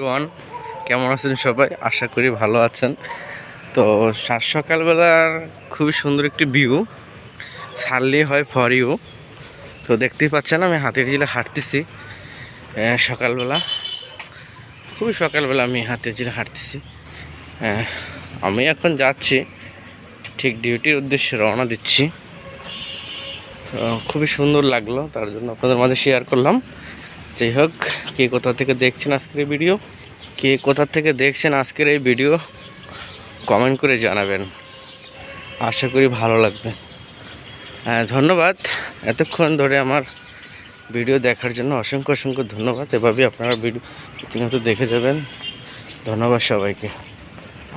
One কেমন আছেন সবাই? আশা করি ভালো আছেন। তো সাত সকালবেলার খুবই সুন্দর একটি ভিউ ছাড়লে হয় ফর ইউ তো দেখতেই পাচ্ছেন আমি হাতির জিলে হাঁটতেছি সকালবেলা। খুবই সকালবেলা আমি হাতির জিলে হাঁটতেছি। আমি এখন যাচ্ছি, ঠিক ডিউটির উদ্দেশ্যে রওনা দিচ্ছি। খুবই সুন্দর লাগল, তার জন্য আপনাদের মাঝে শেয়ার করলাম। যাই হোক কে কোথা থেকে দেখছেন আজকের এই ভিডিও? কে কোথা থেকে দেখছেন আজকের এই ভিডিও? কমেন্ট করে জানাবেন। আশা করি ভালো লাগবে। হ্যাঁ ধন্যবাদ। এতক্ষণ ধরে আমার ভিডিও দেখার জন্য অসংখ্য অসংখ্য ধন্যবাদ। এভাবেই আপনারা ভিডিও প্রতিনিয়ত দেখে যাবেন। ধন্যবাদ সবাইকে।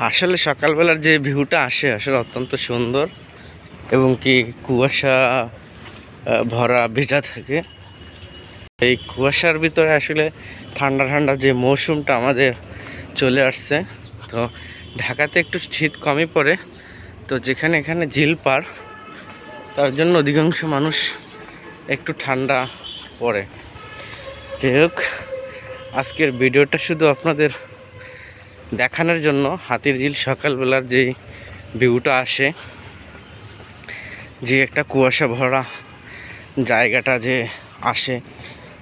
আসলে সকালবেলার যে ভিউটা আসে, আসলে অত্যন্ত সুন্দর। এবং কি কুয়াশা ভরা ভেজা থাকে। এই কুয়াশার ভিতরে আসলে ঠান্ডা ঠান্ডা যে মৌসুমটা আমাদের চলে আসছে, তো ঢাকাতে একটু শীত কমই পড়ে, তো যেখানে এখানে ঝিল পার তার জন্য অধিকাংশ মানুষ একটু ঠান্ডা পড়ে। যাই হোক, আজকের ভিডিওটা শুধু আপনাদের দেখানোর জন্য, হাতির ঝিল সকালবেলার যেই ভিউটা আসে, যে একটা কুয়াশা ভরা জায়গাটা যে আসে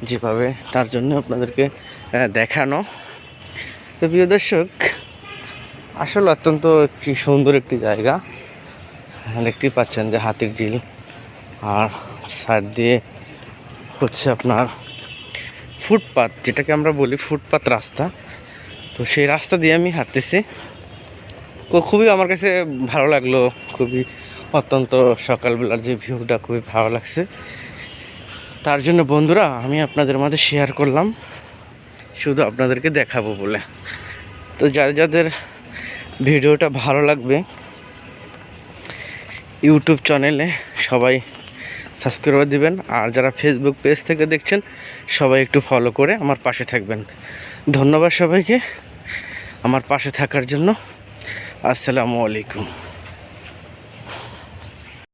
যেভাবে তার জন্য আপনাদেরকে দেখানো। তো প্রিয় দর্শক, আসলে অত্যন্ত একটি সুন্দর একটি জায়গা। দেখতেই পাচ্ছেন যে হাতির ঝিল। আর সাইড দিয়ে হচ্ছে আপনার ফুটপাত, যেটাকে আমরা বলি ফুটপাত রাস্তা। তো সেই রাস্তা দিয়ে আমি হাঁটতেছি। খুবই আমার কাছে ভালো লাগল, খুবই অত্যন্ত সকালবেলার যে ভিউটা খুবই ভালো লাগছে। তার জন্য বন্ধুরা, আমি আপনাদের মাঝে শেয়ার করলাম। শুধু আপনাদেরকে দেখাবো বলে। তো যাদের যাদের ভিডিওটা ভালো লাগবে, ইউটিউব চ্যানেলে সবাই সাবস্ক্রাইব দিবেন। আর যারা ফেসবুক পেজ থেকে দেখছেন, সবাই একটু ফলো করে আমার পাশে থাকবেন। ধন্যবাদ সবাইকে। আমার পাশে থাকার জন্য। আসসালামু আলাইকুম।